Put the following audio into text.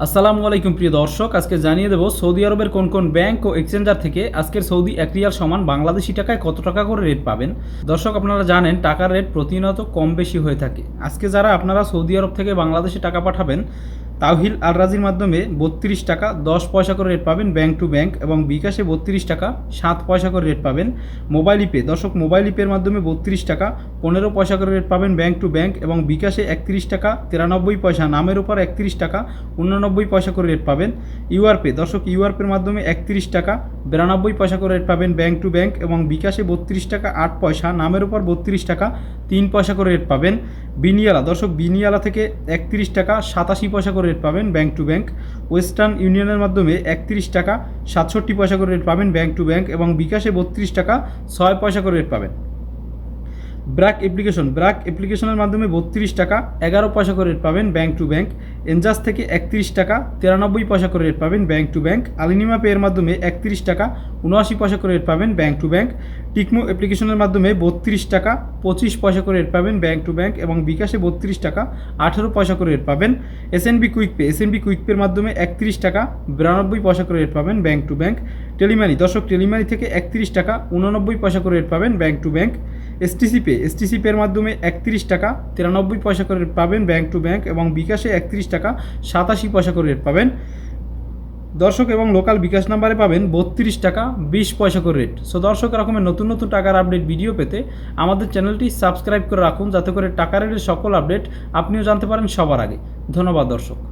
আসসালামু আলাইকুম প্রিয় দর্শক, আজকে জানিয়ে দেবো সৌদি আরবের কোন কোন ব্যাংক ও এক্সচেঞ্জার থেকে আজকের সৌদি এক রিয়াল সমান বাংলাদেশি টাকায় কত টাকা করে রেট পাবেন? দর্শক, আপনারা জানেন টাকার রেট প্রতিনিয়ত কম বেশি হয়ে থাকে। আজকে যারা আপনারা সৌদি আরব থেকে বাংলাদেশে টাকা পাঠাবেন তাওহিল আল রাজির মাধ্যমে বত্রিশ টাকা, দশ পয়সা করে রেট পাবেন ব্যাংক টু ব্যাংক এবং বিকাশে বত্রিশ টাকা, সাত পয়সা করে রেট পাবেন মোবাইল ইপে দর্শক মোবাইল ইপের মাধ্যমে বত্রিশ টাকা, পনেরো পয়সা করে রেট পাবেন ব্যাংক টু ব্যাংক এবং বিকাশে একত্রিশ টাকা, তিরানব্বই পয়সা, নামের উপর একত্রিশ টাকা, উননব্বই পয়সা করে রেট পাবেন ইউআরপে দর্শক ইউআরপের মাধ্যমে একত্রিশ টাকা বিরানব্বই পয়সা করে রেট পাবেন ব্যাঙ্ক টু ব্যাঙ্ক এবং বিকাশে বত্রিশ টাকা আট পয়সা, নামের উপর বত্রিশ টাকা তিন পয়সা করে রেট পাবেন। বিনিয়ালা, দর্শক, বিনিয়ালা থেকে একত্রিশ টাকা সাতাশি পয়সা করে রেট পাবেন ব্যাঙ্ক টু ব্যাঙ্ক ওয়েস্টার্ন ইউনিয়নের মাধ্যমে একত্রিশ টাকা সাতষট্টি পয়সা করে রেট পাবেন ব্যাঙ্ক টু ব্যাঙ্ক এবং বিকাশে বত্রিশ টাকা ছয় পয়সা করে রেট পাবেন। ব্র্যাক অ্যাপ্লিকেশন ব্র্যাক অ্যাপ্লিকেশনের মাধ্যমে বত্রিশ টাকা, এগারো পয়সা করে পাবেন ব্যাঙ্ক টু ব্যাঙ্ক এনজাস থেকে একত্রিশ টাকা, তিরানব্বই পয়সা করে রেট পাবেন ব্যাঙ্ক টু ব্যাঙ্ক আলিনিমা পে এর মাধ্যমে একত্রিশ টাকা, উনআশি পয়সা করে পাবেন ব্যাঙ্ক টু ব্যাঙ্ক টিকমো অ্যাপ্লিকেশনের মাধ্যমে বত্রিশ টাকা, পঁচিশ পয়সা করে পাবেন ব্যাঙ্ক টু ব্যাঙ্ক এবং বিকাশে বত্রিশ টাকা, আঠেরো পয়সা করে পাবেন SNB Quick Pay SNB Quick পের মাধ্যমে একত্রিশ টাকা, বিরানব্বই পয়সা করে রেট পাবেন ব্যাঙ্ক টু ব্যাঙ্ক টেলিমানি দর্শক টেলিমানি থেকে একত্রিশ টাকা, উননব্বই পয়সা করে পাবেন bank to bank STC pay STC পের মাধ্যমে একত্রিশ টাকা তিরানব্বই পয়সা করে রেট পাবেন ব্যাংক টু ব্যাংক এবং বিকাশে একত্রিশ টাকা সাতাশি পয়সা করে রেট পাবেন। দর্শক এবং লোকাল বিকাশ নাম্বারে পাবেন বত্রিশ টাকা বিশ পয়সা করে রেট সো দর্শক এরকমের নতুন নতুন টাকার আপডেট ভিডিও পেতে আমাদের চ্যানেলটি সাবস্ক্রাইব করে রাখুন, যাতে করে টাকা রেটের সকল আপডেট আপনিও জানতে পারেন সবার আগে। ধন্যবাদ, দর্শক।